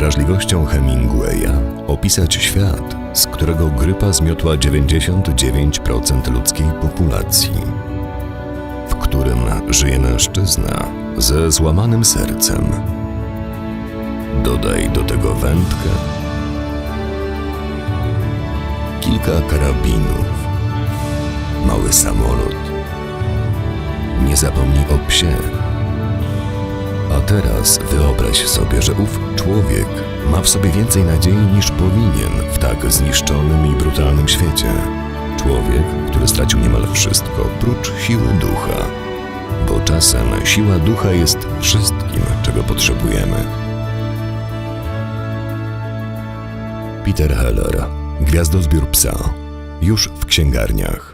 drażliwością Hemingwaya opisać świat, z którego grypa zmiotła 99% ludzkiej populacji, w którym żyje mężczyzna ze złamanym sercem. Dodaj do tego wędkę, kilka karabinów, mały samolot. Nie zapomnij o psie. Teraz wyobraź sobie, że ów człowiek ma w sobie więcej nadziei niż powinien w tak zniszczonym i brutalnym świecie. Człowiek, który stracił niemal wszystko prócz siły ducha. Bo czasem siła ducha jest wszystkim, czego potrzebujemy. Peter Heller, Gwiazdozbiór psa, już w księgarniach.